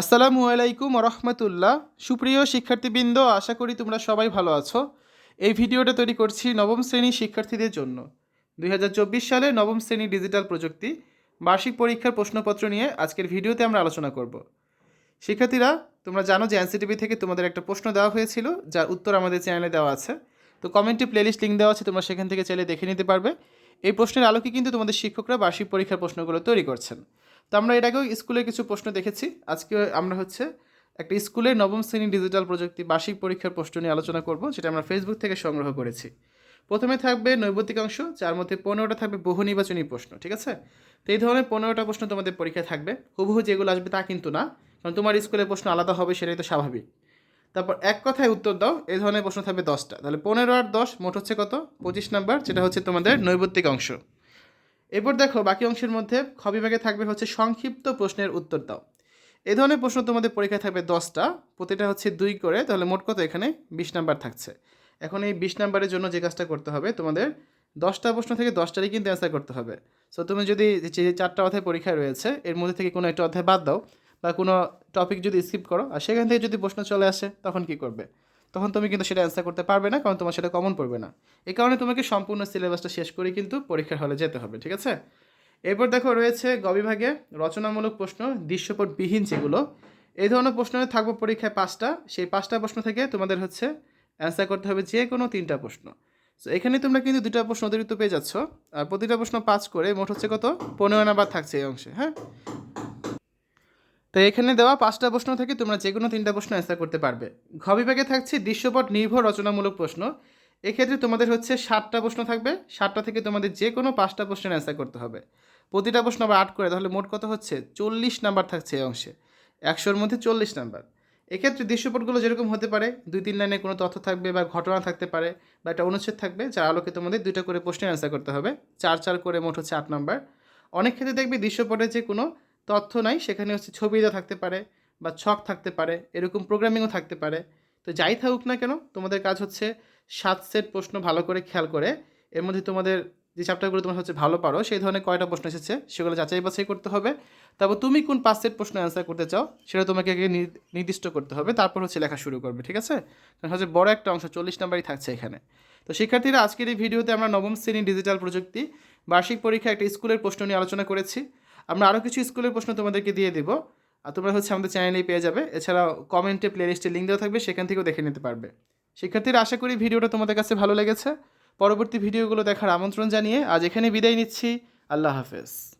আসসালামু আলাইকুম রহমতুল্লাহ। সুপ্রিয় শিক্ষার্থীবৃন্দ, আশা করি তোমরা সবাই ভালো আছো। এই ভিডিওটা তৈরি করছি নবম শ্রেণির শিক্ষার্থীদের জন্য। দুই হাজার চব্বিশ সালে নবম শ্রেণি ডিজিটাল প্রযুক্তি বার্ষিক পরীক্ষার প্রশ্নপত্র নিয়ে আজকের ভিডিওতে আমরা আলোচনা করব। শিক্ষার্থীরা, তোমরা জানো যে এনসিটিভি থেকে তোমাদের একটা প্রশ্ন দেওয়া হয়েছিল, যার উত্তর আমাদের চ্যানেলে দেওয়া আছে। তো কমেন্টে প্লেলিস্ট লিঙ্ক দেওয়া আছে, তোমরা সেখান থেকে চাইলে দেখে নিতে পারবে। এই প্রশ্নের আলোকে কিন্তু তোমাদের শিক্ষকরা বার্ষিক পরীক্ষার প্রশ্নগুলো তৈরি করছেন। তো আমরা আগেও স্কুলে কিছু প্রশ্ন দেখেছি। আজকে আমরা হচ্ছে একটা স্কুলের নবম শ্রেণি ডিজিটাল প্রযুক্তি বার্ষিক পরীক্ষার প্রশ্ন নিয়ে আলোচনা করব, যেটা আমরা ফেসবুক থেকে সংগ্রহ করেছি। প্রথমে থাকবে নৈবতিক অংশ, যার মধ্যে পনেরোটা থাকবে বহু নির্বাচনী প্রশ্ন, ঠিক আছে? তো এই ধরনের পনেরোটা প্রশ্ন তোমাদের পরীক্ষায় থাকবে। হুবহু যেগুলো আসবে তা কিন্তু না, কারণ তোমার স্কুলের প্রশ্ন আলাদা হবে, সেটাই তো স্বাভাবিক। তারপর এক কথায় উত্তর দাও, এই ধরনের প্রশ্ন থাকবে দশটা। তাহলে পনেরো আর দশ মোট হচ্ছে কত? পঁচিশ নাম্বার, যেটা হচ্ছে তোমাদের নৈবত্তিক অংশ। এরপর দেখো, বাকি অংশের মধ্যে খ থাকবে হচ্ছে সংক্ষিপ্ত প্রশ্নের উত্তর দাও। এই ধরনের প্রশ্ন তোমাদের পরীক্ষায় থাকবে দশটা, প্রতিটা হচ্ছে দুই করে, তাহলে মোট কত? এখানে বিশ নাম্বার থাকছে। এখন এই বিশ নাম্বারের জন্য যে কাজটা করতে হবে, তোমাদের দশটা প্রশ্ন থেকে দশটারই কিন্তু অ্যান্সার করতে হবে। সো তুমি যদি যে চারটা অধ্যায় পরীক্ষায় রয়েছে, এর মধ্যে থেকে কোনো একটা অধ্যায় বাদ দাও। বা কোনো টপিক যদি স্কিপ করো, আর সেখান থেকে যদি প্রশ্ন চলে আসে, তখন কি করবে? তখন তুমি কিন্তু সেটা অ্যান্সার করতে পারবে না, কারণ তোমার সেটা কমন পড়বে না। এই কারণে তোমাকে সম্পূর্ণ সিলেবাসটা শেষ করে কিন্তু পরীক্ষার হলে যেতে হবে, ঠিক আছে? এরপর দেখো রয়েছে গবিভাগে রচনামূলক প্রশ্ন, দৃশ্যপটবিহীন যেগুলো। এই ধরনের প্রশ্ন থাকব পরীক্ষায় পাঁচটা। সেই পাঁচটা প্রশ্ন থেকে তোমাদের হচ্ছে অ্যান্সার করতে হবে যে কোনো তিনটা প্রশ্ন। সো এখানে তোমরা কিন্তু দুটা প্রশ্ন অতিরিক্ত পেয়ে যাচ্ছ। আর প্রতিটা প্রশ্ন পাঁচ করে মোট হচ্ছে কত? পনেরো নাম্বার থাকছে এই অংশে হ্যাঁ? তো এখানে দেওয়া পাঁচটা প্রশ্ন থেকে তোমরা যে কোনো তিনটা প্রশ্ন অ্যান্সার করতে পারবে। ঘ বিভাগে থাকছে দৃশ্যপট নির্ভর রচনামূলক প্রশ্ন। এক্ষেত্রে তোমাদের হচ্ছে ষাটটা প্রশ্ন থাকবে। ষাটটা থেকে তোমাদের যে কোনো পাঁচটা প্রশ্নের অ্যান্সার করতে হবে। প্রতিটা প্রশ্ন আবার আট করে, তাহলে মোট কত হচ্ছে? চল্লিশ নাম্বার থাকছে এই অংশে। একশোর মধ্যে চল্লিশ নাম্বার। এক্ষেত্রে দৃশ্যপটগুলো যেরকম হতে পারে, দুই তিন লাইনে কোনো তথ্য থাকবে বা ঘটনা থাকতে পারে বা একটা অনুচ্ছেদ থাকবে, যার আলোকে তোমাদের দুইটা করে প্রশ্নের অ্যান্সার করতে হবে। চার চার করে মোট হচ্ছে আট নাম্বার। অনেক ক্ষেত্রে দেখবে দৃশ্যপটে যে কোনো তথ্য নাই, সেখানে হচ্ছে ছবি দেওয়া থাকতে পারে বা ছক থাকতে পারে, এরকম প্রোগ্রামিংও থাকতে পারে। তো যাই থাকুক না কেন, তোমাদের কাজ হচ্ছে সাত সেট প্রশ্ন ভালো করে খেয়াল করে, এর মধ্যে তোমাদের যে চ্যাপ্টারগুলো তোমার হচ্ছে ভালো পারো, সেই ধরনের কয়টা প্রশ্ন এসেছে সেগুলো যাচাই বাছাই করতে হবে। তারপর তুমি কোন পাঁচ সেট প্রশ্ন অ্যান্সার করতে চাও, সেটা তোমাকে আগে নির- নির্দিষ্ট করতে হবে, তারপর হচ্ছে লেখা শুরু করবে, ঠিক আছে? কারণ হচ্ছে বড় একটা অংশ, চল্লিশ নাম্বারই থাকছে এখানে। তো শিক্ষার্থীরা, আজকের এই ভিডিওতে আমরা নবম শ্রেণি ডিজিটাল প্রযুক্তি, বার্ষিক পরীক্ষা একটা স্কুলের প্রশ্ন নিয়ে আলোচনা করেছি। আমরা আরও কিছু স্কুলের প্রশ্ন তোমাদেরকে দিয়ে দেবো। আর তোমরা হচ্ছে আমাদের চ্যানেলেই পেয়ে যাবে। এছাড়াও কমেন্টে প্লেলিস্টে লিঙ্ক দেওয়া থাকবে, সেখান থেকেও দেখে নিতে পারবে। শিক্ষার্থীরা, আশা করি ভিডিওটা তোমাদের কাছে ভালো লেগেছে। পরবর্তী ভিডিওগুলো দেখার আমন্ত্রণ জানিয়ে আজ এখানে বিদায় নিচ্ছি। আল্লাহ হাফেজ।